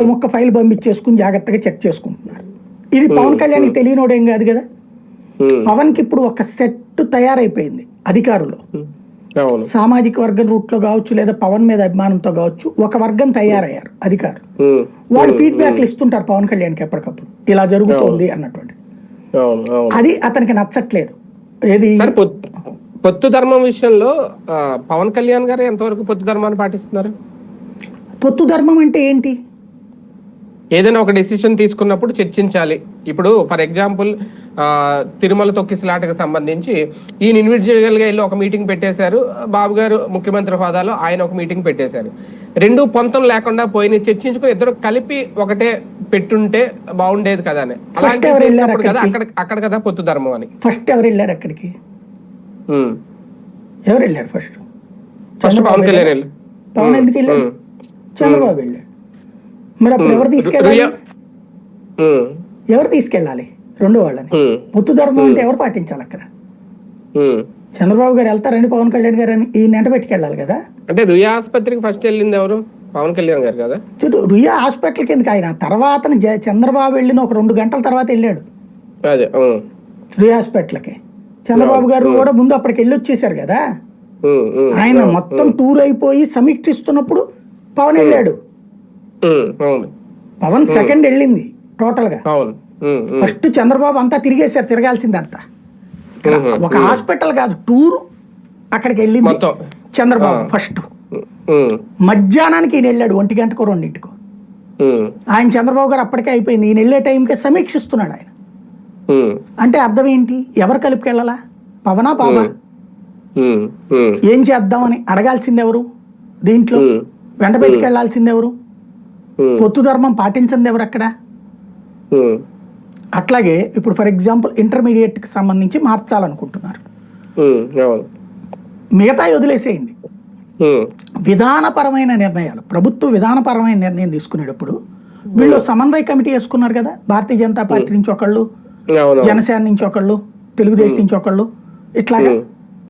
ముక్క ఫైల్ పంపించేసుకుని జాగ్రత్తగా చెక్ చేసుకుంటున్నారు. ఇది పవన్ కళ్యాణ్కి తెలియనోడేం కాదు కదా? పవన్కి ఇప్పుడు ఒక సెట్ తయారైపోయింది అధికారులు. సామాజిక వర్గం రూట్లో కావచ్చు లేదా పవన్ మీద అభిమానంతో కావచ్చు ఒక వర్గం తయారయ్యారు అధికారులు. వాళ్ళు ఫీడ్బ్యాక్లు ఇస్తుంటారు పవన్ కళ్యాణ్కి ఎప్పటికప్పుడు. ఇలా జరుగుతోంది అన్నటువంటి. అది అతనికి నచ్చట్లేదు. ఏది? పొత్తు ధర్మం విషయంలో పవన్ కళ్యాణ్ గారు ఎంతవరకు పొత్తు ధర్మాన్ని పాటిస్తున్నారు? పొత్తు ధర్మం అంటే ఏంటి? ఏదైనా ఒక డెసిషన్ తీసుకున్నప్పుడు చర్చించాలి. ఇప్పుడు ఫర్ ఎగ్జాంపుల్ తిరుమల తొక్కిసలాటకు సంబంధించి ఈయన ఇండివిజువల్గా వెళ్ళి ఒక మీటింగ్ పెట్టేశారు. బాబు గారు ముఖ్యమంత్రి హోదాలో ఆయన ఒక మీటింగ్ పెట్టేశారు. రెండు పొంతం లేకుండా పోయిన చర్చించుకుని ఇద్దరు కలిపి ఒకటే పెట్టుంటే బాగుండేది కదా అని. వెళ్ళారు కదా అక్కడ అక్కడ కదా పొత్తు ధర్మం అని. ఫస్ట్ ఎవరు వెళ్ళారు అక్కడికి. ఎవరు వెళ్ళారు ఫస్ట్ ఫస్ట్ పవన్ కళ్యాణ్ పవన్ ఎందుకు వెళ్ళాడు ఉమ్. చంద్రబాబు వెళ్ళాడు మరి అప్పుడు ఎవరు తీసుకెళ్ళాలి. ఎవరు తీసుకెళ్ళాలి? రెండు వాళ్ళని. పొత్తు ధర్మం అంటే ఎవరు పాటించాలి అక్కడ. చంద్రబాబు గారు వెళ్తారని పవన్ కళ్యాణ్ గారు అని ఈ నెంట పెట్టుకెళ్ళాలి కదా? అంటే రుయా ఆసుపత్రికి ఫస్ట్ వెళ్ళింది ఎవరు? పవన్ కళ్యాణ్ గారు కదా? రుయా హాస్పిటల్కి ఎందుకు ఆయన? తర్వాత చంద్రబాబు వెళ్ళిన ఒక రెండు గంటల తర్వాత వెళ్ళాడు. అదే. రుయా హాస్పిటల్కి. చంద్రబాబు గారు కూడా ముందు అప్పటికి వెళ్ళి వచ్చేసారు కదా. ఆయన మొత్తం టూర్ అయిపోయి సమీక్షిస్తున్నప్పుడు పవన్ వెళ్ళాడు. పవన్ సెకండ్ వెళ్ళింది టోటల్గా. ఫస్ట్ చంద్రబాబు అంతా తిరిగేశారు తిరగాల్సిందంతా ఒక హాస్పిటల్ కాదు టూర్ అక్కడికి వెళ్ళింది. చంద్రబాబు ఫస్ట్. మధ్యాహ్నానికి ఈయన వెళ్ళాడు ఒంటి గంటకు రెండింటికో. ఆయన చంద్రబాబు గారు అప్పటికే అయిపోయింది ఈయన వెళ్ళే టైంకే సమీక్షిస్తున్నాడు ఆయన. అంటే అర్థం ఏంటి ఎవరు కలుపుకెళ్ళాలా పవనా బాబా. ఏం చేద్దామని అడగాల్సింది ఎవరు దీంట్లో ఉమ్. వెంట పెట్టుకెళ్ళాల్సింది ఎవరు. పొత్తు ధర్మం పాటించింది ఎవరు అక్కడ? ఉమ్. అట్లాగే ఇప్పుడు ఫర్ ఎగ్జాంపుల్ ఇంటర్మీడియట్కి సంబంధించి మార్చాలనుకుంటున్నారు. అవును. మిగతా వదిలేసేయండి. విధానపరమైన నిర్ణయాలు ప్రభుత్వం విధానపరమైన నిర్ణయం తీసుకునేటప్పుడు వీళ్ళు సమన్వయ కమిటీ వేసుకున్నారు కదా భారతీయ జనతా పార్టీ నుంచి ఒకళ్ళు జనసేన నుంచి ఒకళ్ళు తెలుగుదేశం నుంచి ఒకళ్ళు ఇట్లాగా